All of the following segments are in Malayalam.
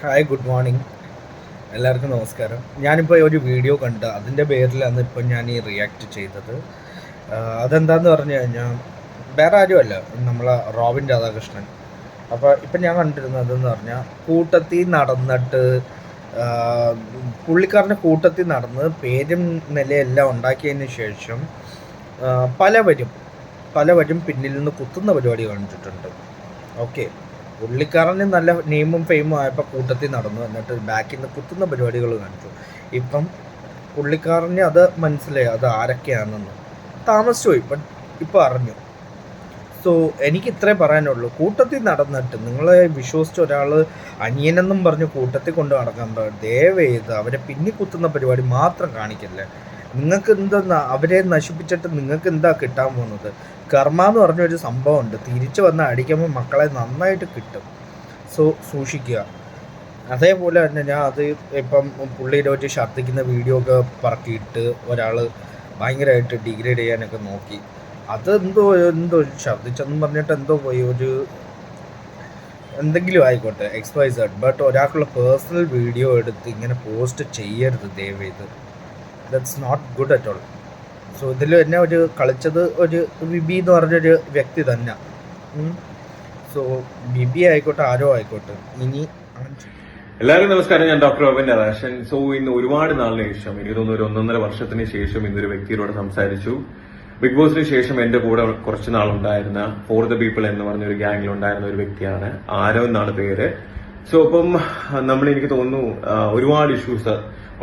ഹായ് ഗുഡ് മോർണിംഗ് എല്ലാവർക്കും നമസ്കാരം. ഞാനിപ്പോൾ ഒരു വീഡിയോ കണ്ട് അതിന്റെ പേരിലാണ് ഇപ്പം ഞാൻ ഈ റിയാക്ട് ചെയ്തത്. അതെന്താന്ന് പറഞ്ഞു കഴിഞ്ഞാൽ വേറെ ആരുമല്ല നമ്മളെ റോബിൻ രാധാകൃഷ്ണൻ. അപ്പോൾ ഇപ്പം ഞാൻ കണ്ടിരുന്നതെന്ന് പറഞ്ഞാൽ കൂട്ടത്തിൽ നടന്നിട്ട് പുള്ളിക്കാരന്റെ കൂട്ടത്തിൽ നടന്ന് പേരും നിലയെല്ലാം ഉണ്ടാക്കിയതിന് ശേഷം പലവരും പലവരും പിന്നിൽ നിന്ന് കുത്തുന്ന പരിപാടി കണ്ടിട്ടുണ്ട്. ഓക്കെ പുള്ളിക്കാരന് നല്ല നെയിമും ഫെയിമും ആയപ്പോൾ കൂട്ടത്തിൽ നടന്നു. എന്നിട്ട് ബാക്കിൽ നിന്ന് കുത്തുന്ന പരിപാടികൾ കാണിച്ചു. ഇപ്പം പുള്ളിക്കാരന് അത് മനസ്സിലായി. അത് ആരൊക്കെയാണെന്ന്. താമസിച്ചു പോയി ബട്ട് ഇപ്പം അറിഞ്ഞു. സോ എനിക്ക് ഇത്രേ പറയാനുള്ളൂ. കൂട്ടത്തിൽ നടന്നിട്ട് നിങ്ങളെ വിശ്വസിച്ച ഒരാൾ അനിയനെന്നും പറഞ്ഞ് കൂട്ടത്തിൽ കൊണ്ട് നടക്കാൻ ദയവേത് അവരെ പിന്നി കുത്തുന്ന പരിപാടി മാത്രം കാണിക്കല്ലേ. നിങ്ങൾക്ക് എന്താ അവരെ നശിപ്പിച്ചിട്ട് നിങ്ങൾക്ക് എന്താ കിട്ടാൻ പോകുന്നത്? കർമ്മ എന്ന് പറഞ്ഞൊരു സംഭവമുണ്ട്. തിരിച്ചു വന്ന് അടിക്കുമ്പോൾ മക്കളെ നന്നായിട്ട് കിട്ടും. സോ സൂക്ഷിക്കുക. അതേപോലെ തന്നെ ഞാൻ അത് ഇപ്പം പുള്ളിയുടെ വെച്ച് ഛർദ്ദിക്കുന്ന വീഡിയോ ഒക്കെ പറക്കിയിട്ട് ഒരാൾ ഭയങ്കരമായിട്ട് ഡിഗ്രേഡ് ചെയ്യാനൊക്കെ നോക്കി. അതെന്തോ എന്തോ ഛർദ്ദിച്ചെന്ന് പറഞ്ഞിട്ട് എന്തോ പോയി. ഒരു എന്തെങ്കിലും ആയിക്കോട്ടെ എക്സ്പൈസ് ബട്ട് ഒരാൾക്കുള്ള പേഴ്സണൽ വീഡിയോ എടുത്ത് ഇങ്ങനെ പോസ്റ്റ് ചെയ്യരുത് ദയവേത്. That's not good at all so ഇതിൽ തന്നെ ഒരു കളിച്ചത് ഒരു ബിബി എന്ന് പറഞ്ഞൊരു വ്യക്തി തന്നെ. സോ ബിബി ആയിക്കോട്ടെ ആരോ ആയിക്കോട്ടെ. ഇനി. എല്ലാവർക്കും നമസ്കാരം. ഞാൻ ഡോക്ടർ റോബിൻ രാധാകൃഷ്ണൻ സോ ഇന്ന് ഒരുപാട് നാളിന് ശേഷം എനിക്ക് തോന്നുന്നു ഒരു ഒന്നൊന്നര വർഷത്തിന് ശേഷം ഇന്നൊരു വ്യക്തിയോട് സംസാരിച്ചു. ബിഗ് ബോസിന് ശേഷം എന്റെ കൂടെ കുറച്ച് നാളുണ്ടായിരുന്ന ഫോർ ദ പീപ്പിൾ എന്ന് പറഞ്ഞ ഒരു ഗ്യാങ്ങിൽ ഉണ്ടായിരുന്ന ഒരു വ്യക്തിയാണ്. ആരോ എന്നാണ് പേര്. സോ അപ്പം നമ്മൾ എനിക്ക് തോന്നുന്നു ഒരുപാട് ഇഷ്യൂസ്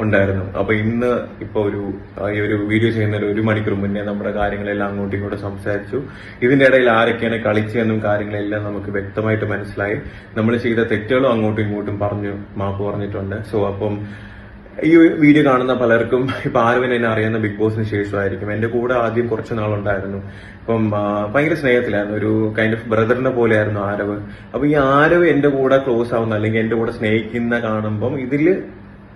ഉണ്ടായിരുന്നു. അപ്പൊ ഇന്ന് ഇപ്പൊ ഒരു ഈ ഒരു വീഡിയോ ചെയ്യുന്ന ഒരു മണിക്കൂർ മുന്നേ നമ്മുടെ കാര്യങ്ങളെല്ലാം അങ്ങോട്ടും ഇങ്ങോട്ടും സംസാരിച്ചു. ഇതിന്റെ ഇടയിൽ ആരൊക്കെയാണ് കളിച്ചതെന്നും കാര്യങ്ങളെല്ലാം നമുക്ക് വ്യക്തമായിട്ട് മനസ്സിലായി. നമ്മൾ ചെയ്ത തെറ്റുകളും അങ്ങോട്ടും ഇങ്ങോട്ടും പറഞ്ഞു മാപ്പ് പറഞ്ഞിട്ടുണ്ട്. സോ അപ്പം ഈ വീഡിയോ കാണുന്ന പലർക്കും ഇപ്പൊ ആരും എന്നെ അറിയുന്ന ബിഗ് ബോസിന് ശേഷമായിരിക്കും. എന്റെ കൂടെ ആദ്യം കുറച്ച് നാളുണ്ടായിരുന്നു. ഇപ്പം ഭയങ്കര സ്നേഹത്തിലായിരുന്നു. ഒരു കൈൻഡ് ഓഫ് ബ്രദറിനെ പോലെയായിരുന്നു ആരവ്. അപ്പൊ ഈ ആരവ് എന്റെ കൂടെ ക്ലോസ് ആവുന്ന അല്ലെങ്കിൽ എന്റെ കൂടെ സ്നേഹിക്കുന്ന കാണുമ്പം ഇതിൽ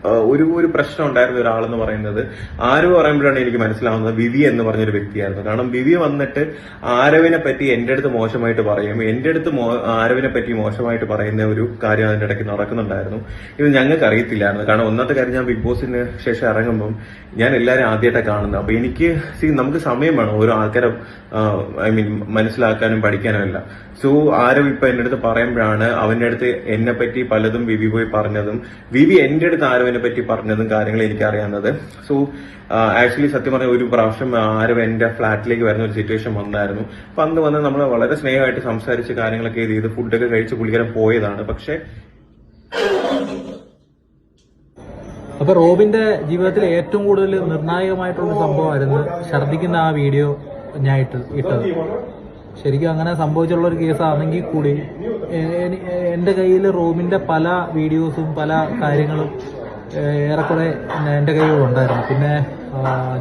ഒരു ഒരു പ്രശ്നം ഉണ്ടായിരുന്ന ഒരാളെന്ന് പറയുന്നത് ആരവ് പറയുമ്പോഴാണ് എനിക്ക് മനസ്സിലാവുന്നത് വിവി എന്ന് പറഞ്ഞൊരു വ്യക്തിയായിരുന്നു. കാരണം വിവി വന്നിട്ട് ആരവിനെ പറ്റി എന്റെ അടുത്ത് മോശമായിട്ട് പറയും എന്റെ അടുത്ത് ആരവിനെ പറ്റി മോശമായിട്ട് പറയുന്ന ഒരു കാര്യം അതിന്റെ ഇടയ്ക്ക് നടക്കുന്നുണ്ടായിരുന്നു. ഇത് ഞങ്ങൾക്ക് അറിയത്തില്ലായിരുന്നു. കാരണം ഒന്നാമത്തെ കാര്യം ഞാൻ ബിഗ് ബോസിന് ശേഷം ഇറങ്ങുമ്പം ഞാൻ എല്ലാവരും ആദ്യമായിട്ടാണ് കാണുന്നത്. അപ്പൊ എനിക്ക് സി നമുക്ക് സമയം വേണം ഓരോ ആൾക്കാരെ ഐ മീൻ മനസ്സിലാക്കാനും പഠിക്കാനും എല്ലാം. സോ ആരവ് ഇപ്പൊ എന്റെ അടുത്ത് പറയുമ്പോഴാണ് അവന്റെ അടുത്ത് എന്നെ പറ്റി പലതും വിവി പോയി പറഞ്ഞതും. വിവി എന്റെ അടുത്ത് ആരവിനെ പറ്റി പറഞ്ഞതും കാര്യങ്ങൾ എനിക്ക് അറിയാവുന്നത് സോ ആക്ച്വലി സത്യം പറഞ്ഞ ഒരു പ്രാവശ്യം ആരവ് എന്റെ ഫ്ലാറ്റിലേക്ക് വരുന്ന ഒരു സിറ്റുവേഷൻ വന്നായിരുന്നു. അപ്പൊ അന്ന് വന്ന് നമ്മൾ വളരെ സ്നേഹമായിട്ട് സംസാരിച്ച് കാര്യങ്ങളൊക്കെ ചെയ്ത് ഫുഡൊക്കെ കഴിച്ച് കുളിക്കാൻ പോയതാണ്. പക്ഷെ അപ്പൊ റോബിന്റെ ജീവിതത്തിൽ ഏറ്റവും കൂടുതൽ നിർണായകമായിട്ടുള്ള സംഭവമായിരുന്നു ഛർദിക്കുന്ന ആ വീഡിയോ ഞാൻ ഇട്ട് ഇട്ടത്. ശരിക്കും അങ്ങനെ സംഭവിച്ചുള്ള ഒരു കേസാണെങ്കിൽ കൂടി എന്റെ കയ്യിൽ റോബിന്റെ പല വീഡിയോസും പല കാര്യങ്ങളും ഏറെക്കുറെ എന്റെ കയ്യിൽ ഉണ്ടായിരുന്നു. പിന്നെ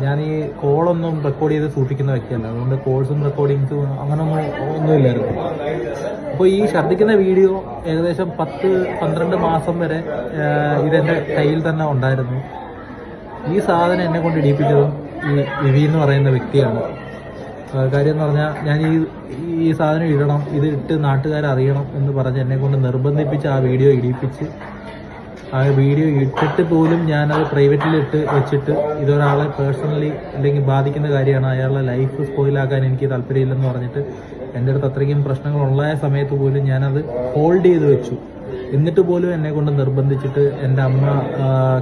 ഞാൻ ഈ കോളൊന്നും റെക്കോർഡ് ചെയ്ത് സൂക്ഷിക്കുന്ന വ്യക്തിയല്ല. അതുകൊണ്ട് കോഴ്സും റെക്കോർഡിങ്സും അങ്ങനൊന്നും ഒന്നുമില്ലായിരുന്നു. അപ്പോൾ ഈ ഛർദ്ദിക്കുന്ന വീഡിയോ ഏകദേശം പത്ത് പന്ത്രണ്ട് മാസം വരെ ഇതെന്റെ കയ്യിൽ തന്നെ ഉണ്ടായിരുന്നു. ഈ സാധനം എന്നെ കൊണ്ട് ഇടിയിപ്പിച്ചതും ഈ വിവി എന്ന് പറയുന്ന വ്യക്തിയാണ്. കാര്യം എന്ന് പറഞ്ഞാൽ ഞാൻ ഈ ഈ സാധനം ഇടണം ഇത് ഇട്ട് നാട്ടുകാരറിയണം എന്ന് പറഞ്ഞ് എന്നെ കൊണ്ട് നിർബന്ധിപ്പിച്ച് ആ വീഡിയോ ഇടിയിപ്പിച്ച് ആ വീഡിയോ ഇട്ടിട്ട് പോലും ഞാനത് പ്രൈവറ്റിൽ ഇട്ട് വെച്ചിട്ട് ഇതൊരാളെ പേഴ്സണലി അല്ലെങ്കിൽ ബാധിക്കുന്ന കാര്യമാണ്. അയാളുടെ ലൈഫ് സ്പോയിലാക്കാൻ എനിക്ക് താല്പര്യമില്ലെന്ന് പറഞ്ഞിട്ട് എന്റെ അടുത്ത് അത്രയ്ക്കും പ്രശ്നങ്ങൾ ഉണ്ടായ സമയത്ത് പോലും ഞാനത് ഹോൾഡ് ചെയ്ത് വെച്ചു. എന്നിട്ട് പോലും എന്നെ കൊണ്ട് നിർബന്ധിച്ചിട്ട് എന്റെ അമ്മ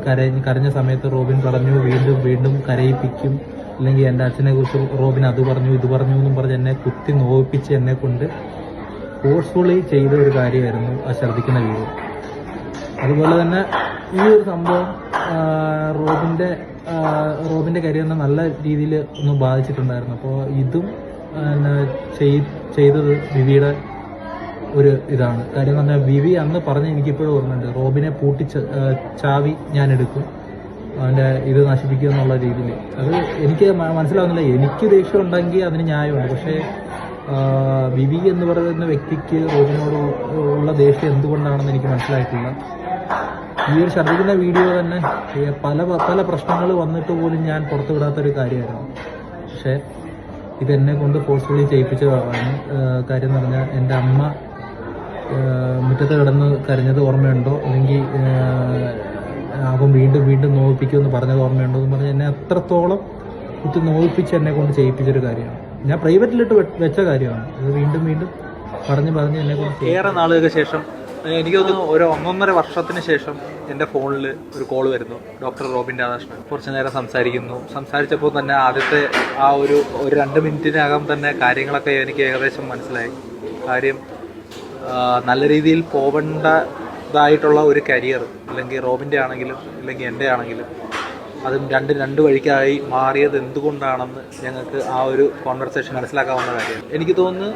കരഞ്ഞ് കരഞ്ഞ സമയത്ത് റോബിൻ പറഞ്ഞു വീണ്ടും വീണ്ടും കരയിപ്പിക്കും. അല്ലെങ്കിൽ എന്റെ അച്ഛനെ കുറിച്ച് റോബിൻ അത് പറഞ്ഞു ഇത് പറഞ്ഞു എന്നും പറഞ്ഞ് എന്നെ കുത്തി നോവിപ്പിച്ച് എന്നെ കൊണ്ട് ഫോഴ്സ്ഫുള്ളി ചെയ്ത ഒരു കാര്യമായിരുന്നു ആ ഛർദ്ദിക്കുന്ന വീഡിയോ. അതുപോലെ തന്നെ ഈ ഒരു സംഭവം റോബിന്റെ റോബിന്റെ കരിയറിനെ നല്ല രീതിയിൽ ഒന്ന് ബാധിച്ചിട്ടുണ്ടായിരുന്നു. അപ്പോൾ ഇതും ചെയ്തത് വിവിയുടെ ഒരു ഇതാണ്. കാര്യം എന്ന് പറഞ്ഞാൽ വിവി അന്ന് പറഞ്ഞ് എനിക്കിപ്പോഴും ഓർമ്മയുണ്ട്. റോബിനെ പൂട്ടി ചാവി ഞാൻ എടുക്കും. അവന്റെ ഇത് നശിപ്പിക്കുക എന്നുള്ള രീതിയിൽ. അത് എനിക്ക് മനസ്സിലാവുന്നില്ല. എനിക്ക് ദേഷ്യം ഉണ്ടെങ്കിൽ അതിന് ന്യായമുണ്ട്. പക്ഷേ വിവി എന്ന് പറയുന്ന വ്യക്തിക്ക് റോബിനോട് ഉള്ള ദേഷ്യം എന്തുകൊണ്ടാണെന്ന് എനിക്ക് മനസ്സിലായിട്ടില്ല. ഈ ഒരു ഛർദ്ദിക്കുന്ന വീഡിയോ തന്നെ പല പല പ്രശ്നങ്ങൾ വന്നിട്ട് പോലും ഞാൻ പുറത്തു വിടാത്തൊരു കാര്യമായിരുന്നു. പക്ഷേ ഇതെന്നെ കൊണ്ട് ഫോഴ്സ്ഫുള്ളി ചെയ്യിപ്പിച്ചതാണ് കാര്യം എന്ന് പറഞ്ഞാൽ എന്റെ അമ്മ മുറ്റത്ത് കിടന്ന് കരഞ്ഞത് ഓർമ്മയുണ്ടോ? അല്ലെങ്കിൽ അവൻ വീണ്ടും വീണ്ടും നോവിപ്പിക്കുമെന്ന് പറഞ്ഞത് ഓർമ്മയുണ്ടോ എന്ന് പറഞ്ഞ് എന്നെ അത്രത്തോളം കുത്തി നോവിപ്പിച്ച് എന്നെ കൊണ്ട് ചെയ്യിപ്പിച്ചൊരു കാര്യമാണ്. ഞാൻ പ്രൈവറ്റിലിട്ട് വെച്ച കാര്യമാണ്. ഇത് വീണ്ടും വീണ്ടും പറഞ്ഞ് പറഞ്ഞ് എന്നെ കൊണ്ട് ഏറെ നാളുകൾക്ക് ശേഷം എനിക്ക് തോന്നുന്നു ഒരു ഒന്നൊന്നര വർഷത്തിന് ശേഷം എന്റെ ഫോണിൽ ഒരു കോൾ വരുന്നു. Doctor Robin Radhakrishnan. കുറച്ച് നേരം സംസാരിക്കുന്നു. സംസാരിച്ചപ്പോൾ തന്നെ ആദ്യത്തെ ആ ഒരു ഒരു രണ്ട് മിനിറ്റിനകം തന്നെ കാര്യങ്ങളൊക്കെ എനിക്ക് ഏകദേശം മനസ്സിലായി. കാര്യം നല്ല രീതിയിൽ പോവേണ്ടതായിട്ടുള്ള ഒരു കരിയർ അല്ലെങ്കിൽ റോബിന്റെ ആണെങ്കിലും അല്ലെങ്കിൽ എന്റെ ആണെങ്കിലും അതും രണ്ട് രണ്ട് വഴിക്കായി മാറിയത് എന്തുകൊണ്ടാണെന്ന് ഞങ്ങൾക്ക് ആ ഒരു കോൺവെർസേഷൻ മനസ്സിലാക്കാവുന്ന കാര്യമാണ് എനിക്ക് തോന്നുന്നു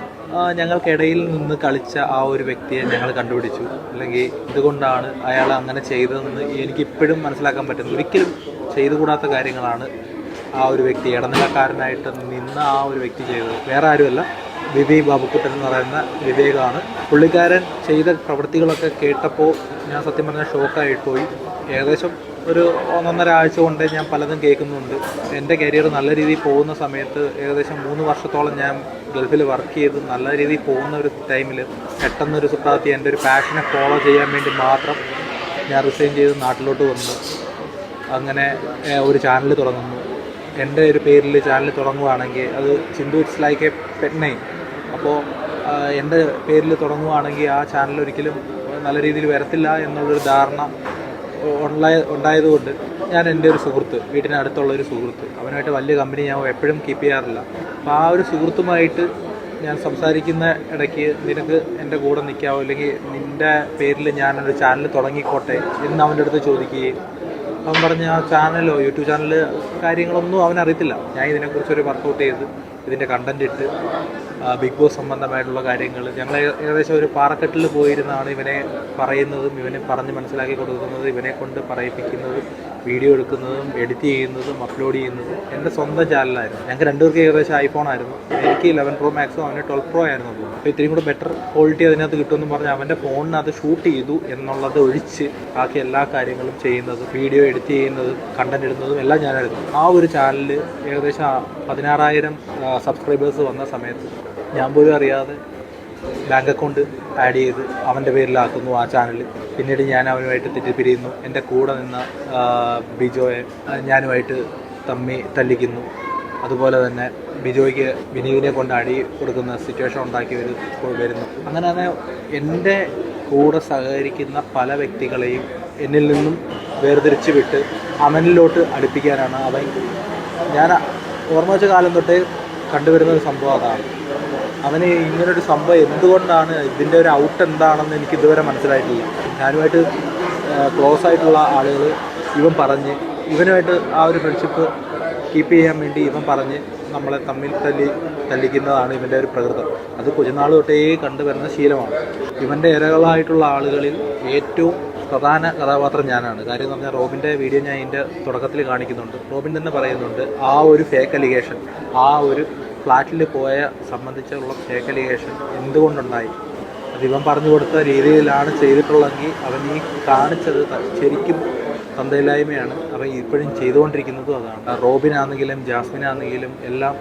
ഞങ്ങൾക്കിടയിൽ നിന്ന് കളിച്ച ആ ഒരു വ്യക്തിയെ ഞങ്ങൾ കണ്ടുപിടിച്ചു. അല്ലെങ്കിൽ എന്തുകൊണ്ടാണ് അയാൾ അങ്ങനെ ചെയ്തതെന്ന് എനിക്കിപ്പോഴും മനസ്സിലാക്കാൻ പറ്റുന്നു ഒരിക്കലും ചെയ്തുകൂടാത്ത കാര്യങ്ങളാണ് ആ ഒരു വ്യക്തി ഇടനിലക്കാരനായിട്ട് നിന്ന് ആ ഒരു വ്യക്തി ചെയ്തത്. വേറെ ആരുമല്ല. വിവേക് ബാബുക്കുട്ടൻ എന്ന് പറയുന്ന വിവേകാണ്. പുള്ളിക്കാരൻ ചെയ്ത പ്രവൃത്തികളൊക്കെ കേട്ടപ്പോൾ ഞാൻ സത്യം പറഞ്ഞാൽ ഷോക്കായി പോയി ഏകദേശം ഒരു ഒന്നൊന്നര ആഴ്ച കൊണ്ട് ഞാൻ പലതും കേൾക്കുന്നുണ്ട്. എന്റെ കരിയർ നല്ല രീതിയിൽ പോകുന്ന സമയത്ത് ഏകദേശം മൂന്ന് വർഷത്തോളം ഞാൻ ഗൾഫിൽ വർക്ക് ചെയ്ത് നല്ല രീതിയിൽ പോകുന്ന ഒരു ടൈമിൽ പെട്ടെന്നൊരു സുപ്രാത്തി എന്റെ ഒരു പാഷനെ ഫോളോ ചെയ്യാൻ വേണ്ടി മാത്രം ഞാൻ റിസൈൻ ചെയ്ത് നാട്ടിലോട്ട് വന്നു. അങ്ങനെ ഒരു ചാനൽ തുടങ്ങുന്നു. എന്റെ ഒരു പേരിൽ ചാനൽ തുടങ്ങുവാണെങ്കിൽ അത് ചിന്തു ഇറ്റ്സ് ലൈക്ക് എ പെണ്ണേ അപ്പോൾ എന്റെ പേരിൽ തുടങ്ങുവാണെങ്കിൽ ആ ചാനൽ ഒരിക്കലും നല്ല രീതിയിൽ വരത്തില്ല എന്നുള്ളൊരു ധാരണ ഉണ്ടായ ഉണ്ടായതുകൊണ്ട് ഞാൻ എന്റെ ഒരു സുഹൃത്ത് വീട്ടിനടുത്തുള്ള ഒരു സുഹൃത്ത് അവനായിട്ട് വലിയ കമ്പനി ഞാൻ എപ്പോഴും കീപ്പ് ചെയ്യാറില്ല. അപ്പോൾ ആ ഒരു സുഹൃത്തുമായിട്ട് ഞാൻ സംസാരിക്കുന്ന ഇടയ്ക്ക് നിനക്ക് എന്റെ കൂടെ നിൽക്കാവോ? അല്ലെങ്കിൽ നിന്റെ പേരിൽ ഞാനൊരു ചാനൽ തുടങ്ങിക്കോട്ടെ എന്ന് അവന്റെ അടുത്ത് ചോദിക്കുകയും അവൻ പറഞ്ഞ ആ ചാനലോ യൂട്യൂബ് ചാനൽ കാര്യങ്ങളൊന്നും അവനറിയത്തില്ല. ഞാൻ ഇതിനെക്കുറിച്ച് ഒരു വർക്കൗട്ട് ചെയ്ത് ഇതിന്റെ കണ്ടന്റ് ഇട്ട് ബിഗ് ബോസ് സംബന്ധമായിട്ടുള്ള കാര്യങ്ങൾ ഞങ്ങൾ ഏകദേശം ഒരു പാറക്കെട്ടിൽ പോയിരുന്നാണ് ഇവനെ പറയുന്നതും ഇവനെ പറഞ്ഞ് മനസ്സിലാക്കി കൊടുക്കുന്നതും ഇവനെ കൊണ്ട് പറയിപ്പിക്കുന്നതും. വീഡിയോ എടുക്കുന്നതും എഡിറ്റ് ചെയ്യുന്നതും അപ്ലോഡ് ചെയ്യുന്നതും എന്റെ സ്വന്തം ചാനലായിരുന്നു ഞങ്ങൾക്ക് രണ്ടുപേർക്ക് ഏകദേശം ഐഫോൺ ആയിരുന്നു. എനിക്ക് ഇലവൻ പ്രോ മാക്സും അവന് ട്വൽവ് പ്രോ ആയിരുന്നു തോന്നുന്നു. അപ്പോൾ ഇത്രയും കൂടെ ബെറ്റർ ക്വാളിറ്റി അതിനകത്ത് കിട്ടുമെന്ന് പറഞ്ഞ് അവന്റെ ഫോണിനകത്ത് ഷൂട്ട് ചെയ്തു എന്നുള്ളത് ഒഴിച്ച് ബാക്കി എല്ലാ കാര്യങ്ങളും ചെയ്യുന്നതും വീഡിയോ എഡിറ്റ് ചെയ്യുന്നതും കണ്ടന്റ് ഇടുന്നതും എല്ലാം ഞാനായിരുന്നു. ആ ഒരു ചാനലിൽ ഏകദേശം പതിനാറായിരം സബ്സ്ക്രൈബേഴ്സ് വന്ന സമയത്ത് ഞാൻ പോലും അറിയാതെ ബാങ്ക് അക്കൗണ്ട് ആഡ് ചെയ്ത് അവന്റെ പേരിലാക്കുന്നു ആ ചാനൽ പിന്നീട് ഞാൻ അവനുമായിട്ട് തെറ്റിപ്പിരിയുന്നു എന്റെ കൂടെ നിന്ന ബിജോയെ ഞാനുമായിട്ട് തമ്മി തല്ലിക്കുന്നു. അതുപോലെ തന്നെ ബിജോയ്ക്ക് വിനീതിനെ കൊണ്ട് അടി കൊടുക്കുന്ന സിറ്റുവേഷൻ ഉണ്ടാക്കി വരു വരുന്നു. അങ്ങനെ തന്നെ എന്റെ കൂടെ സഹകരിക്കുന്ന പല വ്യക്തികളെയും എന്നിൽ നിന്നും വേർതിരിച്ച് വിട്ട് അവനിലോട്ട് അടുപ്പിക്കാനാണ് അവൻ. ഞാൻ ഓർമ്മ വെച്ച കാലം തൊട്ടേ കണ്ടുവരുന്ന ഒരു സംഭവം അതാണ്. അവന് ഇങ്ങനൊരു സംഭവം എന്തുകൊണ്ടാണ് ഇതിന്റെ ഒരു ഔട്ട് എന്താണെന്ന് എനിക്ക് ഇതുവരെ മനസ്സിലായിട്ടില്ല. ഞാനുമായിട്ട് ക്ലോസ് ആയിട്ടുള്ള ആളുകൾ ഇവൻ പറഞ്ഞ് ഇവനുമായിട്ട് ആ ഒരു ഫ്രണ്ട്ഷിപ്പ് കീപ്പ് ചെയ്യാൻ വേണ്ടി ഇവൻ പറഞ്ഞ് നമ്മളെ തമ്മിൽ തല്ലി തല്ലിക്കുന്നതാണ് ഇവന്റെ ഒരു പ്രകൃതം. അത് കുഞ്ഞുനാൾ തൊട്ടേ കണ്ടുവരുന്ന ശീലമാണ്. ഇവന്റെ ഇരകളായിട്ടുള്ള ആളുകളിൽ ഏറ്റവും പ്രധാന കഥാപാത്രം ഞാനാണ്. കാര്യം എന്ന് പറഞ്ഞാൽ റോബിന്റെ വീഡിയോ ഞാൻ ഇതിന്റെ തുടക്കത്തിൽ കാണിക്കുന്നുണ്ട്. റോബിൻ തന്നെ പറയുന്നുണ്ട് ആ ഒരു ഫേക്ക് അലിഗേഷൻ ആ ഒരു ഫ്ലാറ്റിൽ പോയ സംബന്ധിച്ചുള്ള ശേഖലേഷൻ എന്തുകൊണ്ടുണ്ടായി? അത് ഇവൻ പറഞ്ഞു കൊടുത്ത രീതിയിലാണ് ചെയ്തിട്ടുള്ളതെങ്കിൽ അവൻ ഈ കാണിച്ചത് ശരിക്കും തന്തയില്ലായ്മയാണ്. അവൻ ഇപ്പോഴും ചെയ്തുകൊണ്ടിരിക്കുന്നതും അതാണ്. റോബിനാണെങ്കിലും ജാസ്മിനാണെങ്കിലും എല്ലാം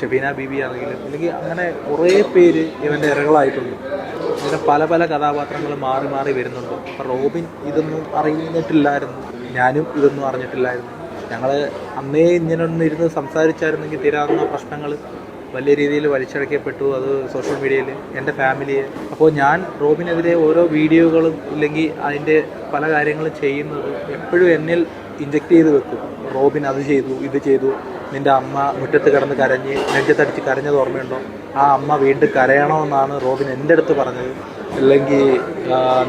ഷബീന ബീബി ആണെങ്കിലും അല്ലെങ്കിൽ അങ്ങനെ കുറേ പേര് ഇവന്റെ ഇരകളായിട്ടുണ്ട്. അങ്ങനെ പല പല കഥാപാത്രങ്ങൾ മാറി മാറി വരുന്നുണ്ട്. അപ്പം റോബിൻ ഇതൊന്നും അറിഞ്ഞിട്ടില്ലായിരുന്നു. ഞാനും ഇതൊന്നും അറിഞ്ഞിട്ടില്ലായിരുന്നു. ഞങ്ങൾ അന്നേ ഇങ്ങനെ ഇരുന്ന് സംസാരിച്ചായിരുന്നെങ്കിൽ തീരാവുന്ന പ്രശ്നങ്ങൾ വലിയ രീതിയിൽ വലിച്ചടക്കപ്പെട്ടു അത് സോഷ്യൽ മീഡിയയിൽ എന്റെ ഫാമിലിയെ അപ്പോൾ ഞാൻ റോബിനെതിരെ ഓരോ വീഡിയോകളും ഇല്ലെങ്കിൽ അതിന്റെ പല കാര്യങ്ങളും ചെയ്യുന്നത് എപ്പോഴും എന്നിൽ ഇഞ്ചെക്ട് ചെയ്ത് വെക്കും. റോബിൻ അത് ചെയ്തു ഇത് ചെയ്തു. നിന്റെ അമ്മ മുറ്റത്ത് കിടന്ന് കരഞ്ഞ് നെഞ്ചത്തടിച്ച് കരഞ്ഞത് ഓർമ്മയുണ്ടോ? ആ അമ്മ വീണ്ടും കരയണമെന്നാണ് റോബിൻ എന്റെ അടുത്ത് പറഞ്ഞത്. അല്ലെങ്കിൽ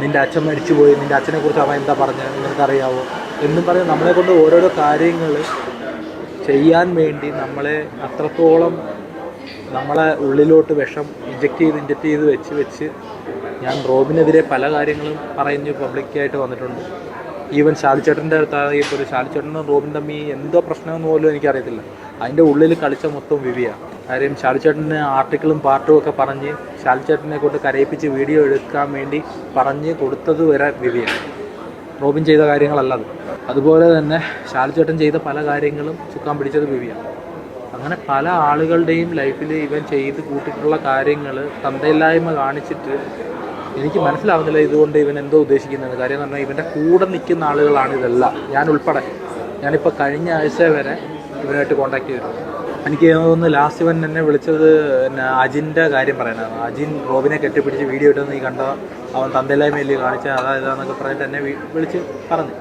നിന്റെ അച്ഛൻ മരിച്ചുപോയി. നിന്റെ അച്ഛനെക്കുറിച്ച് അവൻ എന്താ പറഞ്ഞത്? നിനക്കറിയാവോ? എന്നും പറയും നമ്മളെ കൊണ്ട് ഓരോരോ കാര്യങ്ങൾ ചെയ്യാൻ വേണ്ടി നമ്മളെ അത്രത്തോളം നമ്മളെ ഉള്ളിലോട്ട് വിഷം ഇഞ്ചക്ട് ചെയ്ത് ഇഞ്ചക്ട് ചെയ്ത് വെച്ച് വെച്ച് ഞാൻ റോബിനെതിരെ പല കാര്യങ്ങളും പറഞ്ഞ് പബ്ലിക്കായിട്ട് വന്നിട്ടുണ്ട്. ഈവൻ ശാലിച്ചേട്ടന്റെ അടുത്താണെങ്കിൽ ഒരു ശാലിച്ചേട്ടനും റോബിൻ തമ്മി എന്തോ പ്രശ്നമെന്ന് പോലും എനിക്കറിയത്തില്ല. അതിന്റെ ഉള്ളിൽ കളിച്ച മൊത്തം വിവിയാണ് കാര്യം ശാലിച്ചേട്ടന് ആർട്ടിക്കിളും പാർട്ടും ഒക്കെ പറഞ്ഞ് ശാലിച്ചേട്ടനെ കൊണ്ട് കരയിപ്പിച്ച് വീഡിയോ എടുക്കാൻ വേണ്ടി പറഞ്ഞ് കൊടുത്തത് വരെ വിവിയാണ് റോബിൻ ചെയ്ത കാര്യങ്ങളല്ല അത്. അതുപോലെ തന്നെ ശാലിച്ചേട്ടൻ ചെയ്ത പല കാര്യങ്ങളും ചുക്കാൻ പിടിച്ചത് ബിവിയാണ് അങ്ങനെ പല ആളുകളുടെയും ലൈഫിൽ ഇവൻ ചെയ്ത് കൂട്ടിയിട്ടുള്ള കാര്യങ്ങൾ തന്തയില്ലായ്മ കാണിച്ചിട്ട് എനിക്ക് മനസ്സിലാവുന്നില്ല ഇതുകൊണ്ട് ഇവൻ എന്തോ ഉദ്ദേശിക്കുന്നത് കാര്യം എന്ന് പറഞ്ഞാൽ ഇവന്റെ കൂടെ നിൽക്കുന്ന ആളുകളാണ് ഇതെല്ലാം. ഞാൻ ഉൾപ്പെടെ. ഞാനിപ്പോൾ കഴിഞ്ഞ ആഴ്ച വരെ ഇവനായിട്ട് കോൺടാക്ട് ചെയ്തിട്ടുണ്ട്. എനിക്ക് തോന്നുന്നു ലാസ്റ്റ് ഇവൻ എന്നെ വിളിച്ചത് പിന്നെ അജിന്റെ കാര്യം പറയാനാണ് അജിൻ റോബിനെ കെട്ടിപ്പിടിച്ച് വീഡിയോ ഇട്ടെന്ന് നീ കണ്ട അവൻ തന്തയില്ലായ്മയില്ലേ കാണിച്ച അതാ ഇതാന്നൊക്കെ പറഞ്ഞിട്ട് എന്നെ വിളിച്ച് പറഞ്ഞു.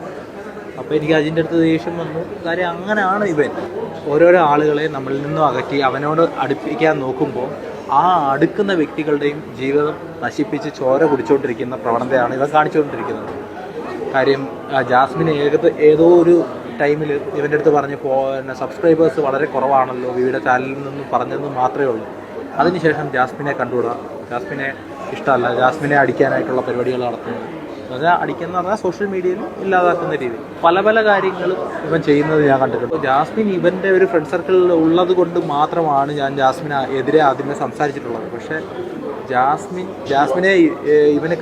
അപ്പോൾ എനിക്ക് അജിന്റെ അടുത്ത് ദേഷ്യം വന്നു. കാര്യം അങ്ങനെയാണ് ഇവൻ. ഓരോരോ ആളുകളെ നമ്മളിൽ നിന്നും അകറ്റി അവനോട് അടുപ്പിക്കാൻ നോക്കുമ്പോൾ ആ അടുക്കുന്ന വ്യക്തികളുടെയും ജീവിതം നശിപ്പിച്ച് ചോര കുടിച്ചുകൊണ്ടിരിക്കുന്ന പ്രവണതയാണ് ഇവൻ കാണിച്ചുകൊണ്ടിരിക്കുന്നത്. കാര്യം ജാസ്മിൻ ഏകത്ത് ഏതോ ഒരു ടൈമിൽ ഇവന്റെ അടുത്ത് പറഞ്ഞ് പോ സബ്സ്ക്രൈബേഴ്സ് വളരെ കുറവാണല്ലോ വിവിധ ചാനലിൽ നിന്ന് പറഞ്ഞതെന്ന് മാത്രമേ ഉള്ളൂ. അതിനുശേഷം ജാസ്മിനെ കണ്ടുവിടുക ജാസ്മിനെ ഇഷ്ടമല്ല. ജാസ്മിനെ അടിക്കാനായിട്ടുള്ള പരിപാടികൾ നടത്തുന്നു പറഞ്ഞാൽ അടിക്കുന്ന പറഞ്ഞാൽ സോഷ്യൽ മീഡിയയിൽ ഇല്ലാതാക്കുന്ന രീതി. പല പല കാര്യങ്ങളും ഇവൻ ചെയ്യുന്നത് ഞാൻ കണ്ടിട്ടുണ്ട്. ജാസ്മിൻ ഇവന്റെ ഒരു ഫ്രണ്ട് സർക്കിളിൽ ഉള്ളത് കൊണ്ട് മാത്രമാണ് ഞാൻ ജാസ്മിന് എതിരെ ആദ്യമേ സംസാരിച്ചിട്ടുള്ളത്. പക്ഷേ ജാസ്മിൻ ജാസ്മിനെ ഇവന്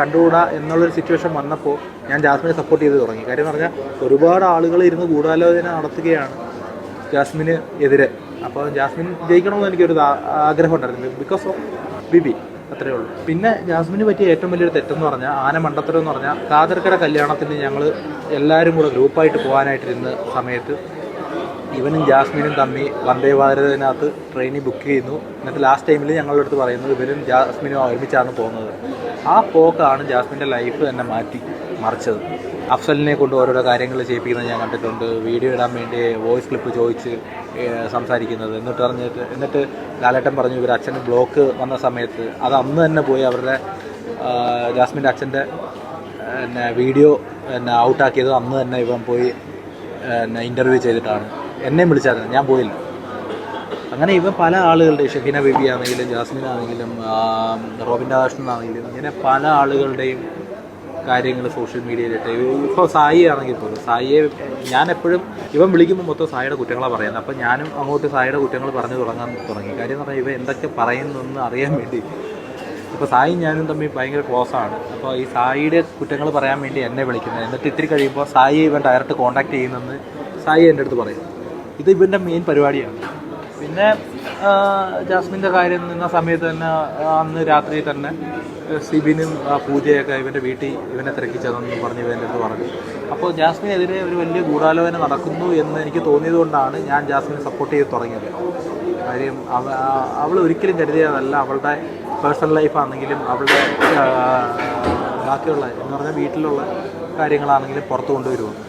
കണ്ടുകൂടാ എന്നുള്ളൊരു സിറ്റുവേഷൻ വന്നപ്പോൾ ഞാൻ ജാസ്മിനെ സപ്പോർട്ട് ചെയ്ത് തുടങ്ങി. കാര്യം എന്ന് പറഞ്ഞാൽ ഒരുപാട് ആളുകൾ ഇരുന്ന് ഗൂഢാലോചന നടത്തുകയാണ് ജാസ്മിന് എതിരെ. അപ്പോൾ ജാസ്മിൻ ജയിക്കണമെന്ന് എനിക്കൊരു ആഗ്രഹം ഉണ്ടായിരുന്നു. ബിക്കോസ് ഓഫ് ബിബി അത്രേ ഉള്ളൂ. പിന്നെ ജാസ്മിന് പറ്റിയ ഏറ്റവും വലിയൊരു തെറ്റെന്ന് പറഞ്ഞാൽ ആന മണ്ടത്തരം എന്ന് പറഞ്ഞാൽ കാതർക്കര കല്യാണത്തിന് ഞങ്ങൾ എല്ലാവരും കൂടെ ഗ്രൂപ്പായിട്ട് പോകാനായിട്ടിരുന്ന സമയത്ത് ഇവനും ജാസ്മിനും തമ്മി വന്ദേ ഭാരതിനകത്ത് ട്രെയിനിൽ ബുക്ക് ചെയ്യുന്നു. എന്നിട്ട് ലാസ്റ്റ് ടൈമിൽ ഞങ്ങളുടെ അടുത്ത് പറയുന്നത് ഇവരും ജാസ്മിനും ഒരുമിച്ചാണ് പോകുന്നത്. ആ പോക്കാണ് ജാസ്മിന്റെ ലൈഫ് തന്നെ മാറ്റി. മറിച്ചത്. അഫ്സലിനെ കൊണ്ട് ഓരോരോ കാര്യങ്ങൾ ചെയ്യിപ്പിക്കുന്നത് ഞാൻ കണ്ടിട്ടുണ്ട്. വീഡിയോ ഇടാൻ വേണ്ടി വോയിസ് ക്ലിപ്പ് ചോദിച്ച് സംസാരിക്കുന്നത്. എന്നിട്ട് പറഞ്ഞിട്ട് എന്നിട്ട് ലാലേട്ടൻ പറഞ്ഞു ഇവർ അച്ഛന് ബ്ലോക്ക് വന്ന സമയത്ത് അത് അന്ന് തന്നെ പോയി അവരുടെ ജാസ്മിന്റെ അച്ഛന്റെ പിന്നെ വീഡിയോ പിന്നെ ഔട്ടാക്കിയത് അന്ന് തന്നെ ഇവൻ പോയി പിന്നെ ഇന്റർവ്യൂ ചെയ്തിട്ടാണ്. എന്നെയും വിളിച്ചായിരുന്നു. ഞാൻ പോയില്ല. അങ്ങനെ ഇവ പല ആളുകളുടെ ഷഹീന ബേബി ആണെങ്കിലും ജാസ്മിൻ ആണെങ്കിലും റോബിൻ രാധാകൃഷ്ണൻ ആണെങ്കിലും ഇങ്ങനെ പല ആളുകളുടെയും കാര്യങ്ങൾ സോഷ്യൽ മീഡിയയിലിട്ട് ഇപ്പോൾ സായി ആണെങ്കിൽ പോലും സായിയെ ഞാൻ എപ്പോഴും ഇവൻ വിളിക്കുമ്പോൾ മൊത്തം സായിയുടെ കുറ്റങ്ങളാണ് പറയുന്നത് അപ്പോൾ ഞാനും അങ്ങോട്ട് സായിയുടെ കുറ്റങ്ങൾ പറഞ്ഞു തുടങ്ങാൻ തുടങ്ങി. കാര്യം എന്ന് പറഞ്ഞാൽ ഇവ എന്തൊക്കെ പറയുന്നതെന്ന് അറിയാൻ വേണ്ടി. ഇപ്പോൾ സായി ഞാനും തമ്മിൽ ഭയങ്കര ക്ലോസ് ആണ്. അപ്പോൾ ഈ സായിയുടെ കുറ്റങ്ങൾ പറയാൻ വേണ്ടി എന്നെ വിളിക്കുന്നത് എന്നിട്ട് ഇത്തിരി കഴിയുമ്പോൾ സായി ഇവൻ ഡയറക്റ്റ് കോൺടാക്ട് ചെയ്യുന്നെന്ന് സായി എന്റെ അടുത്ത് പറയും. ഇത് ഇവന്റെ മെയിൻ പരിപാടിയാണ്. പിന്നെ ജാസ്മിന്റെ കാര്യം നിന്ന സമയത്ത് തന്നെ അന്ന് രാത്രി തന്നെ സിബിനും ആ പൂജയൊക്കെ ഇവന്റെ വീട്ടിൽ ഇവനെ തിരക്കിച്ചതെന്ന് പറഞ്ഞ് ഇവന്റെ അടുത്ത് പറഞ്ഞു. അപ്പോൾ ജാസ്മിനെതിരെ ഒരു വലിയ ഗൂഢാലോചന നടക്കുന്നു എന്ന് എനിക്ക് തോന്നിയതുകൊണ്ടാണ് ഞാൻ ജാസ്മിനെ സപ്പോർട്ട് ചെയ്ത് തുടങ്ങിയത്. കാര്യം അവൾ ഒരിക്കലും കരുതിയതല്ല. അവളുടെ പേഴ്സണൽ ലൈഫാണെങ്കിലും അവളുടെ ബാക്കിയുള്ള എന്ന് പറഞ്ഞാൽ വീട്ടിലുള്ള കാര്യങ്ങളാണെങ്കിലും പുറത്തു കൊണ്ടുവരുമെന്ന്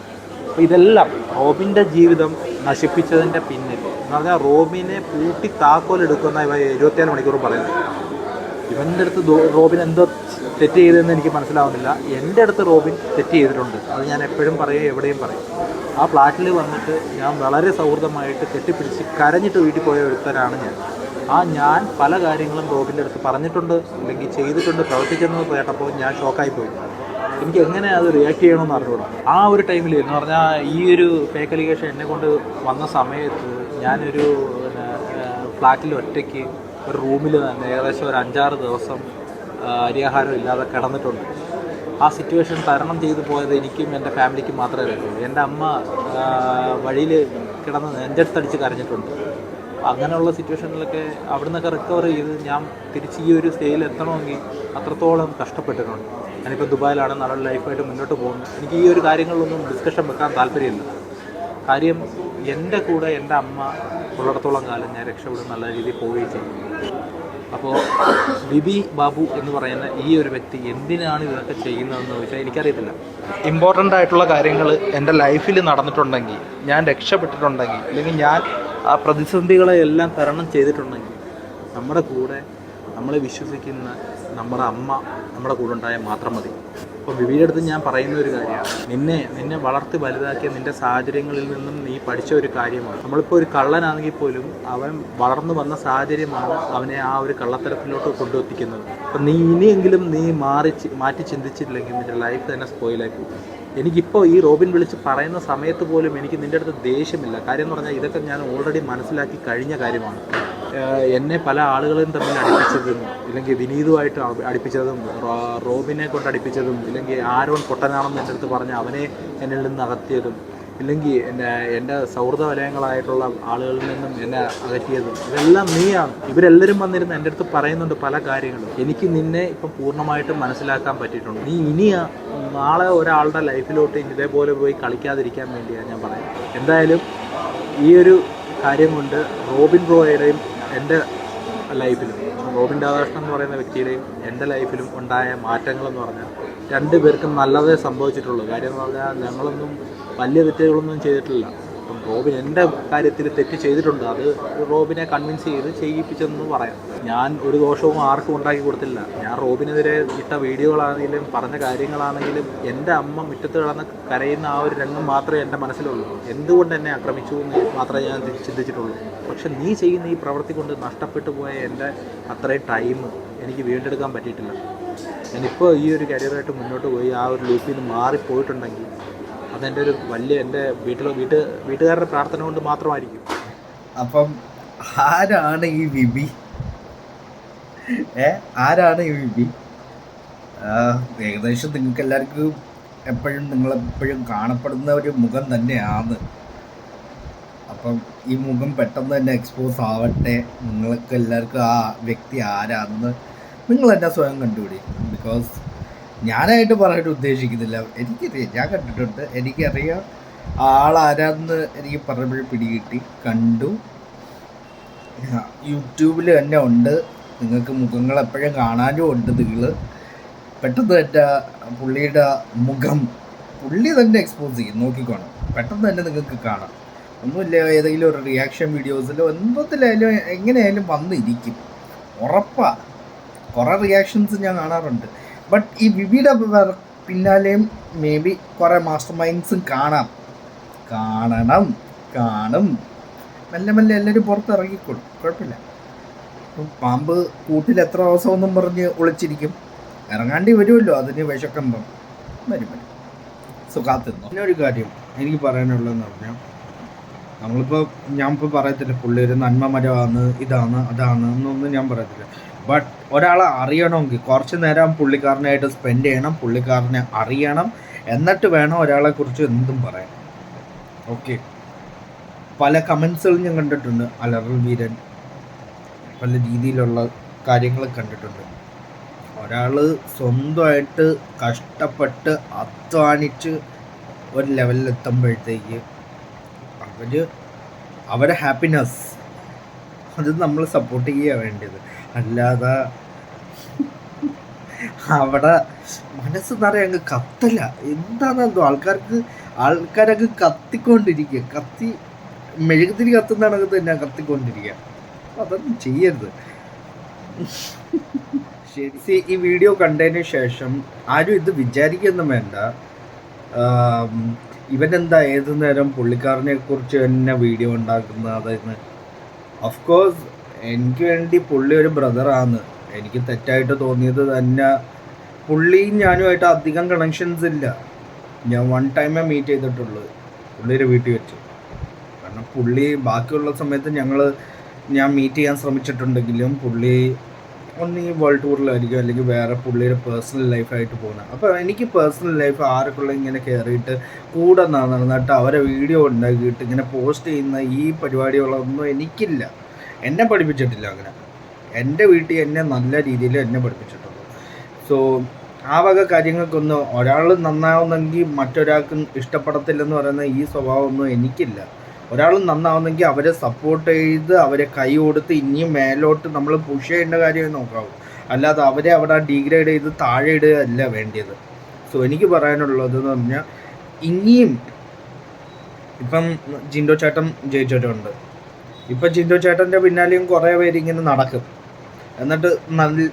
അപ്പോൾ ഇതെല്ലാം റോബിന്റെ ജീവിതം നശിപ്പിച്ചതിന്റെ പിന്നിൽ. എന്ന് പറഞ്ഞാൽ റോബിനെ പൂട്ടി താക്കോലെടുക്കുന്ന ഇവ ഇരുപത്തിയാൽ മണിക്കൂർ പറയുന്നത് ഇവന്റെ അടുത്ത് റോബിൻ എന്തോ തെറ്റ് ചെയ്തതെന്ന് എനിക്ക് മനസ്സിലാവുന്നില്ല. എന്റെ അടുത്ത് റോബിൻ തെറ്റ് ചെയ്തിട്ടുണ്ട്. അത് ഞാൻ എപ്പോഴും പറയും എവിടെയും പറയും. ആ ഫ്ലാറ്റിൽ വന്നിട്ട് ഞാൻ വളരെ സൗഹൃദമായിട്ട് കെട്ടിപ്പിടിച്ച് കരഞ്ഞിട്ട് വീട്ടിൽ പോയ ഒരുത്തരാണ് ഞാൻ. ആ ഞാൻ പല കാര്യങ്ങളും റോബിന്റെ അടുത്ത് പറഞ്ഞിട്ടുണ്ട് അല്ലെങ്കിൽ ചെയ്തിട്ടുണ്ട് പ്രവർത്തിച്ചെന്ന് കേട്ടപ്പോൾ ഞാൻ ഷോക്കായി പോയി എനിക്ക് എങ്ങനെ അത് റിയാക്ട് ചെയ്യണമെന്ന് അറിഞ്ഞൂടാ ആ ഒരു ടൈമിൽ എന്ന് പറഞ്ഞാൽ ഈ ഒരു ഫേക്ക് അലിഗേഷൻ എന്നെ കൊണ്ട് വന്ന സമയത്ത് ഞാനൊരു ഫ്ലാറ്റിൽ ഒറ്റയ്ക്ക് ഒരു റൂമിൽ തന്നെ ഏകദേശം ഒരു അഞ്ചാറ് ദിവസം അരിയാഹാരം ഇല്ലാതെ കിടന്നിട്ടുണ്ട്. ആ സിറ്റുവേഷൻ തരണം ചെയ്തു പോയത് എനിക്കും എന്റെ ഫാമിലിക്കും മാത്രമേ അറിയുള്ളൂ എന്റെ അമ്മ വഴിയിൽ കിടന്ന് നെഞ്ചടുത്തടിച്ച് കരഞ്ഞിട്ടുണ്ട്. അങ്ങനെയുള്ള സിറ്റുവേഷനിലൊക്കെ അവിടെ നിന്നൊക്കെ റിക്കവർ ചെയ്ത് ഞാൻ തിരിച്ച് ഈ ഒരു സ്റ്റേയിൽ എത്തണമെങ്കിൽ അത്രത്തോളം കഷ്ടപ്പെട്ടിട്ടുണ്ട്. ഞാനിപ്പോൾ ദുബായിലാണ് നല്ല ലൈഫായിട്ട് മുന്നോട്ട് പോകുന്നത് എനിക്ക് ഈ ഒരു കാര്യങ്ങളിലൊന്നും ഡിസ്കഷൻ വെക്കാൻ താല്പര്യമില്ല. കാര്യം എന്റെ കൂടെ എന്റെ അമ്മ ഉള്ളിടത്തോളം കാലം ഞാൻ രക്ഷപ്പെടും നല്ല രീതിയിൽ പോവുകയും ചെയ്യും അപ്പോൾ ബിബി ബാബു എന്ന് പറയുന്ന ഈ ഒരു വ്യക്തി എന്തിനാണ് ഇതൊക്കെ ചെയ്യുന്നതെന്ന് ചോദിച്ചാൽ എനിക്കറിയത്തില്ല. ഇമ്പോർട്ടന്റ് ആയിട്ടുള്ള കാര്യങ്ങൾ എന്റെ ലൈഫിൽ നടന്നിട്ടുണ്ടെങ്കിൽ ഞാൻ രക്ഷപ്പെട്ടിട്ടുണ്ടെങ്കിൽ അല്ലെങ്കിൽ ഞാൻ ആ പ്രതിസന്ധികളെ എല്ലാം തരണം ചെയ്തിട്ടുണ്ടെങ്കിൽ നമ്മുടെ കൂടെ നമ്മളെ വിശ്വസിക്കുന്ന നമ്മുടെ അമ്മ നമ്മുടെ കൂടെ ഉണ്ടായാൽ മാത്രം മതി. അപ്പോൾ വിവിയുടെ അടുത്ത് ഞാൻ പറയുന്ന ഒരു കാര്യമാണ്. നിന്നെ നിന്നെ വളർത്തി വലുതാക്കിയ നിന്റെ സാഹചര്യങ്ങളിൽ നിന്നും നീ പഠിച്ച ഒരു കാര്യമാണ്. നമ്മളിപ്പോൾ ഒരു കള്ളനാണെങ്കിൽ പോലും അവൻ വളർന്നു വന്ന സാഹചര്യമാണ് അവനെ ആ ഒരു കള്ളത്തരത്തിലോട്ട് കൊണ്ടുവത്തിക്കുന്നത്. അപ്പം നീ ഇനിയെങ്കിലും നീ മാറി മാറ്റി ചിന്തിച്ചില്ലെങ്കിൽ നിന്റെ ലൈഫ് തന്നെ സ്പോയിലായി പോകും. എനിക്കിപ്പോൾ ഈ റോബിൻ വിളിച്ച് പറയുന്ന സമയത്ത് പോലും എനിക്ക് നിന്റെ അടുത്ത് ദേഷ്യമില്ല. കാര്യം എന്ന് പറഞ്ഞാൽ ഇതൊക്കെ ഞാൻ ഓൾറെഡി മനസ്സിലാക്കി കഴിഞ്ഞ കാര്യമാണ്. എന്നെ പല ആളുകളും തമ്മിൽ അടുപ്പിച്ചതും ഇല്ലെങ്കിൽ വിനീതുമായിട്ട് അടിപ്പിച്ചതും റോബിനെ കൊണ്ട് അടുപ്പിച്ചതും ഇല്ലെങ്കിൽ ആരോൺ പൊട്ടനാണെന്ന് എന്റെ അടുത്ത് പറഞ്ഞ് അവനെ എന്നിൽ നിന്ന് അകത്തിയതും ഇല്ലെങ്കിൽ എന്റെ എന്റെ സൗഹൃദ വലയങ്ങളായിട്ടുള്ള ആളുകളിൽ നിന്നും എന്നെ അകറ്റിയതും ഇതെല്ലാം നീയാണ്. ഇവരെല്ലാവരും വന്നിരുന്ന് എന്റെ അടുത്ത് പറയുന്നുണ്ട് പല കാര്യങ്ങളും. എനിക്ക് നിന്നെ ഇപ്പം പൂർണമായിട്ടും മനസ്സിലാക്കാൻ പറ്റിയിട്ടുണ്ട്. നീ ഇനിയാ നാളെ ഒരാളുടെ ലൈഫിലോട്ട് ഇതേപോലെ പോയി കളിക്കാതിരിക്കാൻ വേണ്ടിയാണ് ഞാൻ പറയുന്നത്. എന്തായാലും ഈ ഒരു കാര്യം കൊണ്ട് റോബിൻ ബ്രോയുടെയും എന്റെ ലൈഫിലും റോബിൻ രാധാകൃഷ്ണൻ എന്ന് പറയുന്ന വ്യക്തിയുടെയും എന്റെ ലൈഫിലും ഉണ്ടായ മാറ്റങ്ങളെന്ന് പറഞ്ഞാൽ രണ്ടുപേർക്കും നല്ലതേ സംഭവിച്ചിട്ടുള്ളൂ. കാര്യം എന്ന് പറഞ്ഞാൽ ഞങ്ങളൊന്നും വലിയ തെറ്റുകളൊന്നും ചെയ്തിട്ടില്ല. അപ്പം റോബിൻ എന്റെ കാര്യത്തിൽ തെറ്റ് ചെയ്തിട്ടുണ്ട്. അത് റോബിനെ കൺവിൻസ് ചെയ്ത് ചെയ്യിപ്പിച്ചെന്ന് പറയാം. ഞാൻ ഒരു ദോഷവും ആർക്കും ഉണ്ടാക്കി കൊടുത്തില്ല. ഞാൻ റോബിനെതിരെ ഇട്ട വീഡിയോകളാണെങ്കിലും പറഞ്ഞ കാര്യങ്ങളാണെങ്കിലും എന്റെ അമ്മ മുറ്റത്ത് കിടന്ന് കരയുന്ന ആ ഒരു രംഗം മാത്രമേ എന്റെ മനസ്സിലുള്ളൂ. എന്തുകൊണ്ട് എന്നെ ആക്രമിച്ചു എന്ന് മാത്രമേ ഞാൻ ചിന്തിച്ചിട്ടുള്ളൂ. പക്ഷെ നീ ചെയ്യുന്ന ഈ പ്രവൃത്തി കൊണ്ട് നഷ്ടപ്പെട്ടു പോയ എന്റെ അത്രയും ടൈം എനിക്ക് വീണ്ടെടുക്കാൻ പറ്റിയിട്ടില്ല. ഞാനിപ്പോൾ ഈ ഒരു കരിയറായിട്ട് മുന്നോട്ട് പോയി ആ ഒരു ലൂപ്പിൽ നിന്ന് മാറിപ്പോയിട്ടുണ്ടെങ്കിൽ അതെന്റെ ഒരു വലിയ എന്റെ വീട്ടിലോ വീട്ട് വീട്ടുകാരുടെ പ്രാർത്ഥന കൊണ്ട് മാത്രമായിരിക്കും. അപ്പം ആരാണ് ഈ വിബി? ഏ ആരാണ് ഈ വിബി? ഏകദേശം നിങ്ങൾക്ക് എല്ലാവർക്കും എപ്പോഴും നിങ്ങളെപ്പോഴും കാണപ്പെടുന്ന ഒരു മുഖം തന്നെയാണ്. അപ്പം ഈ മുഖം പെട്ടെന്ന് തന്നെ എക്സ്പോസ് ആവട്ടെ. നിങ്ങൾക്ക് എല്ലാവർക്കും ആ വ്യക്തി ആരാണെന്ന് നിങ്ങൾ തന്നെ സ്വയം കണ്ടുപിടി ബിക്കോസ് ഞാനായിട്ട് പറയാൻ ഉദ്ദേശിക്കുന്നില്ല. എനിക്കറിയാം ഞാൻ കണ്ടിട്ടുണ്ട്. എനിക്കറിയാം ആളാരാന്ന് എനിക്ക് പറഞ്ഞപ്പോഴും പിടികിട്ടി കണ്ടു. യൂട്യൂബിൽ തന്നെ ഉണ്ട്. നിങ്ങൾക്ക് മുഖങ്ങൾ എപ്പോഴും കാണാനും ഉണ്ട് നിങ്ങൾ പെട്ടെന്ന് തന്നെ പുള്ളിയുടെ മുഖം പുള്ളി തന്നെ എക്സ്പോസ് ചെയ്യും. നോക്കിക്കോണം. പെട്ടെന്ന് തന്നെ നിങ്ങൾക്ക് കാണാം. ഒന്നുമില്ല ഏതെങ്കിലും ഒരു റിയാക്ഷൻ വീഡിയോസിലോ എന്തത്തിലായാലും എങ്ങനെയായാലും വന്നിരിക്കും. ഉറപ്പാണ് കുറേ റിയാക്ഷൻസ് ഞാൻ കാണാറുണ്ട്. ബട്ട് ഈ വിവിധ പിന്നാലെയും മേ ബി കുറേ മാസ്റ്റർ മൈൻഡ്സും കാണാം. കാണണം കാണും. മെല്ലെ മെല്ലെ എല്ലാവരും പുറത്തിറങ്ങിക്കോളും. കുഴപ്പമില്ല. പാമ്പ് കൂട്ടിൽ എത്ര ദിവസമൊന്നും പറഞ്ഞ് ഒളിച്ചിരിക്കും. ഇറങ്ങാണ്ടി വരുമല്ലോ അതിന് വിശക്കുമ്പം. വരും വരും. സുഖാത്തുന്നു പിന്നെ ഒരു കാര്യം എനിക്ക് പറയാനുള്ളതെന്ന് പറഞ്ഞാൽ നമ്മളിപ്പോൾ ഞാൻ ഇപ്പോൾ പറയത്തില്ല പുള്ളി ഒരു നന്മ മരമാണ് ഇതാണ് അതാണ് എന്നൊന്നും ഞാൻ പറയത്തില്ല. ബട്ട് ഒരാളെ അറിയണമെങ്കിൽ കുറച്ച് നേരം പുള്ളിക്കാരനായിട്ട് സ്പെൻഡ് ചെയ്യണം പുള്ളിക്കാരനെ അറിയണം. എന്നിട്ട് വേണം ഒരാളെക്കുറിച്ച് എന്തും പറയാൻ. ഓക്കെ പല കമൻസുകളും ഞാൻ കണ്ടിട്ടുണ്ട്. അലറൽ വീരൻ പല രീതിയിലുള്ള കാര്യങ്ങൾ കണ്ടിട്ടുണ്ട്. ഒരാൾ സ്വന്തമായിട്ട് കഷ്ടപ്പെട്ട് അധ്വാനിച്ച് ഒരു ലെവലിൽ എത്തുമ്പോഴത്തേക്ക് അവർ അവരെ ഹാപ്പിനെസ് അത് നമ്മൾ സപ്പോർട്ട് ചെയ്യുക വേണ്ടത്. അല്ലാതെ അവിടെ മനസ്സ് നിറയെ അങ്ങ് കത്തല. എന്താണെന്തോ ആൾക്കാർക്ക് ആൾക്കാരങ്ങ് കത്തിക്കൊണ്ടിരിക്കുക കത്തി മെഴുകുതിരി കത്തുന്ന കണക്ക് തന്നെ കത്തിക്കൊണ്ടിരിക്കുക അതൊന്നും ചെയ്യരുത്. ശരി. ഈ വീഡിയോ കണ്ടതിന് ശേഷം ആരും ഇത് വിചാരിക്കുന്നു വേണ്ട. ഇവനെന്താ ഏത് നേരം പുള്ളിക്കാരനെ കുറിച്ച് തന്നെ വീഡിയോ ഉണ്ടാക്കുന്ന അതെന്ന് ഓഫ് കോഴ്സ് എനിക്ക് വേണ്ടി പുള്ളി ഒരു ബ്രദറാണ് എനിക്ക് തെറ്റായിട്ട് തോന്നിയത് തന്നെ പുള്ളിയും ഞാനുമായിട്ട് അധികം കണക്ഷൻസ് ഇല്ല. ഞാൻ വൺ ടൈമേ മീറ്റ് ചെയ്തിട്ടുള്ളൂ. പുള്ളിയുടെ വീട്ടിൽ വെച്ച്. കാരണം പുള്ളി ബാക്കിയുള്ള സമയത്ത് ഞങ്ങൾ ഞാൻ മീറ്റ് ചെയ്യാൻ ശ്രമിച്ചിട്ടുണ്ടെങ്കിലും പുള്ളി ഒന്ന് ഈ വേൾഡ് ടൂറിലായിരിക്കും അല്ലെങ്കിൽ വേറെ പുള്ളിയുടെ പേഴ്സണൽ ലൈഫായിട്ട് പോകുന്നത്. അപ്പോൾ എനിക്ക് പേഴ്സണൽ ലൈഫ് ആരൊക്കെയുള്ള ഇങ്ങനെ കയറിയിട്ട് കൂടെ നടന്നിട്ട് അവരെ വീഡിയോ ഉണ്ടാക്കിയിട്ട് ഇങ്ങനെ പോസ്റ്റ് ചെയ്യുന്ന ഈ പരിപാടികളൊന്നും എനിക്കില്ല. എന്നെ പഠിപ്പിച്ചിട്ടില്ല അങ്ങനെ. എന്റെ വീട്ടിൽ എന്നെ നല്ല രീതിയിൽ എന്നെ പഠിപ്പിച്ചിട്ടുള്ളൂ. സോ ആ വക കാര്യങ്ങൾക്കൊന്നും ഒരാൾ നന്നാവുന്നെങ്കിൽ മറ്റൊരാൾക്ക് ഇഷ്ടപ്പെടത്തില്ലെന്ന് പറയുന്ന ഈ സ്വഭാവമൊന്നും എനിക്കില്ല. ഒരാൾ നന്നാവുന്നെങ്കിൽ അവരെ സപ്പോർട്ട് ചെയ്ത് അവരെ കൈ കൊടുത്ത് ഇനിയും മേലോട്ട് നമ്മൾ പുഷ് ചെയ്യേണ്ട കാര്യമേ നോക്കാവൂ. അല്ലാതെ അവരെ അവിടെ ഡീഗ്രേഡ് ചെയ്ത് താഴെ ഇടുക അല്ല വേണ്ടിയത്. സോ എനിക്ക് പറയാനുള്ളത് എന്ന് പറഞ്ഞാൽ ഇനിയും ഇപ്പം ജിൻഡോ ചേട്ടൻ ജയിച്ചിട്ടുണ്ട്. ഇപ്പം ചിന്തു ചേട്ടന്റെ പിന്നാലെയും കുറേ പേര് ഇങ്ങനെ നടക്കും. എന്നിട്ട് നല്ല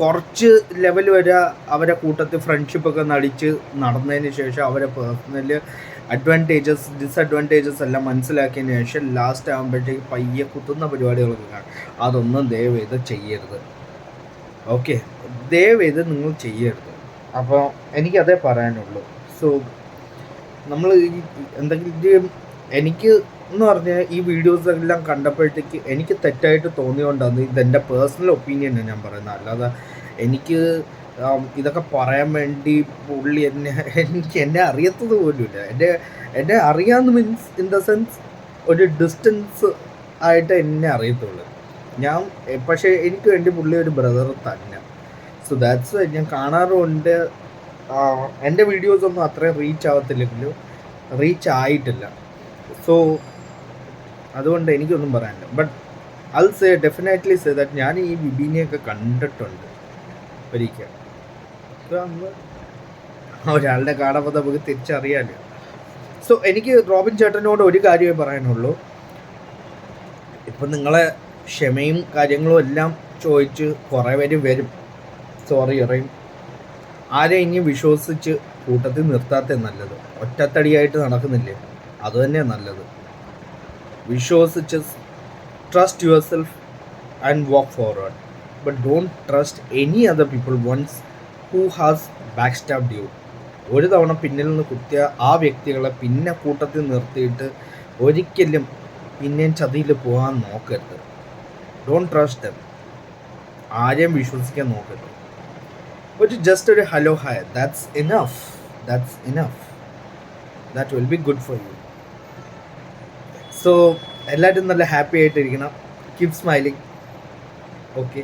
കുറച്ച് ലെവൽ വരെ അവരെ കൂട്ടത്തിൽ ഫ്രണ്ട്ഷിപ്പൊക്കെ നടിച്ച് നടന്നതിന് ശേഷം അവരെ പേഴ്സണൽ അഡ്വാന്റേജസ് ഡിസഡ്വാന്റേജസ് എല്ലാം മനസ്സിലാക്കിയതിന് ശേഷം ലാസ്റ്റ് ആകുമ്പോഴത്തേക്ക് പയ്യെ കുത്തുന്ന പരിപാടികളൊക്കെ കാണും. അതൊന്നും ദയവ് ചെയ്ത് ചെയ്യരുത്. ഓക്കെ ദയവ് ചെയ്ത് നിങ്ങൾ ചെയ്യരുത്. അപ്പോൾ എനിക്കതേ പറയാനുള്ളൂ. സോ നമ്മൾ എന്തെങ്കിലും എനിക്ക് എന്ന് പറഞ്ഞാൽ ഈ വീഡിയോസ് എല്ലാം കണ്ടപ്പോഴത്തേക്ക് എനിക്ക് തെറ്റായിട്ട് തോന്നിയോണ്ടാണ് ഇതെന്റെ പേഴ്സണൽ ഒപ്പീനിയനാണ് ഞാൻ പറയുന്നത്. അല്ലാതെ എനിക്ക് ഇതൊക്കെ പറയാൻ വേണ്ടി പുള്ളി എന്നെ എനിക്ക് എന്നെ അറിയത്തത് പോലുമില്ല. എന്റെ എന്നെ അറിയാമെന്ന് മീൻസ് ഇൻ ദ സെൻസ് ഒരു ഡിസ്റ്റൻസ് ആയിട്ട് എന്നെ അറിയത്തുള്ളൂ. ഞാൻ പക്ഷേ എനിക്ക് വേണ്ടി പുള്ളി ഒരു ബ്രദർ തന്നെ. സോ ദാറ്റ്സ് ഞാൻ കാണാറുമുണ്ട് ആ, എന്റെ വീഡിയോസൊന്നും അത്രയും റീച്ച് ആവത്തില്ലെങ്കിലും റീച്ച് ആയിട്ടില്ല. സോ അതുകൊണ്ട് എനിക്കൊന്നും പറയാനില്ല. ബട്ട് അത് സേ ഡെഫിനറ്റ്ലി സേ ദാറ്റ് ഞാൻ ഈ ബിബിനെയൊക്കെ കണ്ടിട്ടുണ്ട് ഒരിക്കൽ. ഒരാളുടെ കാണുമ്പോൾ നമുക്ക് തിരിച്ചറിയാമല്ലോ സോ എനിക്ക് റോബിൻ ചേട്ടനോട് ഒരു കാര്യമേ പറയാനുള്ളൂ. ഇപ്പം നിങ്ങളെ ക്ഷമയും കാര്യങ്ങളും എല്ലാം ചോദിച്ച് കുറേ പേര് വരും. സോറി പറയും. ആരെ ഇനി വിശ്വസിച്ച് കൂട്ടത്തിൽ നിർത്താത്ത നല്ലത്? ഒറ്റത്തടിയായിട്ട് നടക്കുന്നില്ലേ? അതുതന്നെ നല്ലത്. വിശ്വസിച്ച് trust yourself and walk forward but don't trust any other people ones who has back stabbed you ഒരു തവണ പിന്നിൽ നിന്ന് കുത്തിയ ആ വ്യക്തികളെ പിന്നെ കൂട്ടത്തിൽ നിർത്തിയിട്ട് ഒരിക്കലും പിന്നെയും ചതിയിൽ പോകാൻ നോക്കരുത്. ഡോണ്ട് ട്രസ്റ്റ് ദം ആരെയും വിശ്വസിക്കാൻ നോക്കരുത്. ഒരു ജസ്റ്റ് ഒരു hello hi that's enough that's enough that will be good for you so എല്ലാവരും നല്ല ഹാപ്പി ആയിട്ടിരിക്കണം. Keep smiling okay